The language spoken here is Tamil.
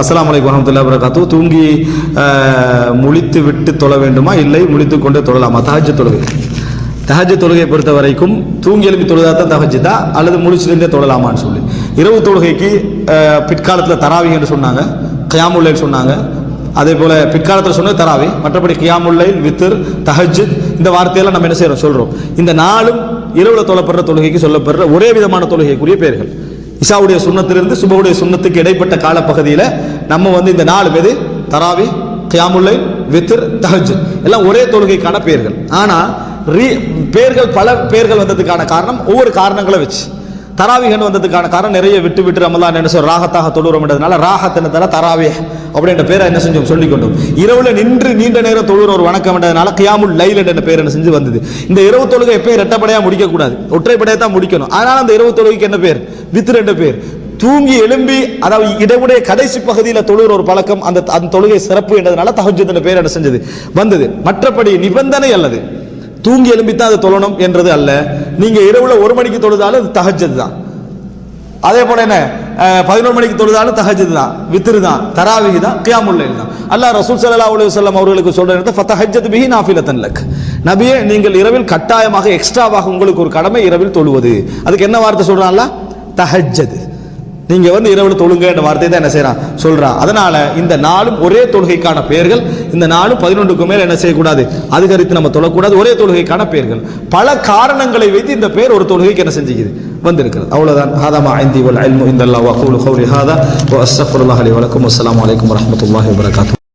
அஸ்லாம் அலைக்கும் வரமத்துல்லா வரகாத்து தூங்கி முழித்து விட்டு தொழ வேண்டுமா? இல்லை முழித்து கொண்டே தொழலாமா? தஹஜ்ஜுத் தொழுகை. தஹஜ்ஜுத் தொழுகையை பொறுத்த வரைக்கும் தூங்கி எழுப்பி தொழுதா தான் தஹஜ்ஜுதா? அல்லது முழிச்சிருந்தே தொழலாமான்னு சொல்லி. இரவு தொழுகைக்கு பிற்காலத்தில் தராவி என்று சொன்னாங்க. கயாமுல்லைன்னு சொன்னாங்க. அதே போல பிற்காலத்தில் சொன்னது தராவி. மற்றபடி கியாமுல்லை வித்திர் தஹஜித் இந்த வார்த்தையெல்லாம் நம்ம என்ன செய்யறோம் சொல்றோம். இந்த நாளும் இரவுல தொழப்படுற தொழுகைக்கு சொல்லப்படுற ஒரே விதமான தொழுகைக்குரிய பெயர்கள் இஷாவுடைய சுண்ணத்திலிருந்து சுபவுடைய சுண்ணத்துக்கு இடைப்பட்ட காலப்பகுதியில் நம்ம வந்து இந்த நாலு பேது தராவி கியாமுல்லை வித்திர் தஹஜ் எல்லாம் ஒரே தொழுகைக்கான பெயர்கள் ஆனால் ரீ- பெயர்கள் பல பெயர்கள் வந்ததுக்கான காரணம் ஒவ்வொரு காரணங்களை வச்சு. தராவிகன் வந்ததுக்கான காரணம் நிறைய விட்டு விட்டு ரமலான் என்ன சொல்ற ராகத்தாக தொழுறோம்ன்றதுனால ராகத்தினதால தராவே அப்படின்ற பேரை என்ன செஞ்சோம்? சொல்லிக் கொண்டோம். இரவுல நின்று நீண்ட நேரம் தொழுற ஒரு வணக்கம் என்றதுனால கியாமுல் லைல் என்ற பேர் என்ன செஞ்சு வந்தது. இந்த இரவு தொழுகை எப்பயும் இரட்டைப்படையா முடிக்க கூடாது ஒற்றைப்படையா தான் முடிக்கணும். அதனால அந்த இரவு தொழுகைக்கு என்ன பேர்? வித்து என்ற பேர். தூங்கி எழும்பி அதாவது இடவுடைய கடைசி பகுதியில் தொழுகிற ஒரு பழக்கம் அந்த அந்த தொழுகை சிறப்பு என்றதுனால தஹஜ்ஜுத் என்ற பேர் என்ன செஞ்சது? வந்தது. மற்றபடி நிபந்தனை அல்லது தூங்கி எழும்பி தான் தொழணும் என்றது அல்ல. நீங்க இரவுல ஒரு மணிக்கு தொழுதாலும் அது தான். அதே போல என்ன? பதினோரு மணிக்கு தொழுதாலும் தஹஜ்ஜத் தான். வித்திரு தான். தராவிஹி தான். கியாமுல் தான். அல்லாஹ் ரசூல் சல்லா அலைஹி வஸல்லம் அவர்களுக்கு சொல்ற நேரத்தை ஃபத்தஹஜத் பிஹி நாஃபிலத்தன் லக். நபியே நீங்கள் இரவில் கட்டாயமாக எக்ஸ்ட்ராவாக உங்களுக்கு ஒரு கடமை இரவில் தொழுவது. அதுக்கு என்ன வார்த்தை சொல்றான் தஹஜது நீங்கள் நீங்க வந்து இரவில் தொழுங்க என்ற வார்த்தை தான் என்ன செய்யறான் சொல்றான். அதனால இந்த நாளும் ஒரே தொழுகைக்கான பெயர்கள் இந்த நாளும் பதினொன்றுக்கு மேல் என்ன செய்யக்கூடாது? அதிகரித்து நம்ம தொழக்கூடாது ஒரே தொழுகைக்கான பெயர்கள். பல காரணங்களை வைத்து இந்த பேர் ஒரு தொழுகைக்கு என்ன செஞ்சுக்குது? வந்திருக்கிறது. அவ்வளவுதான். ஹாதமா ஐந்தி வல் அல்மு இந்த அல்லாஹ் அகூலு கௌலி ஹாதா. வ அஸ்தக்ஃபிருல்லாஹ் லி வ லக்கும். அஸ்ஸலாமு அலைக்கும்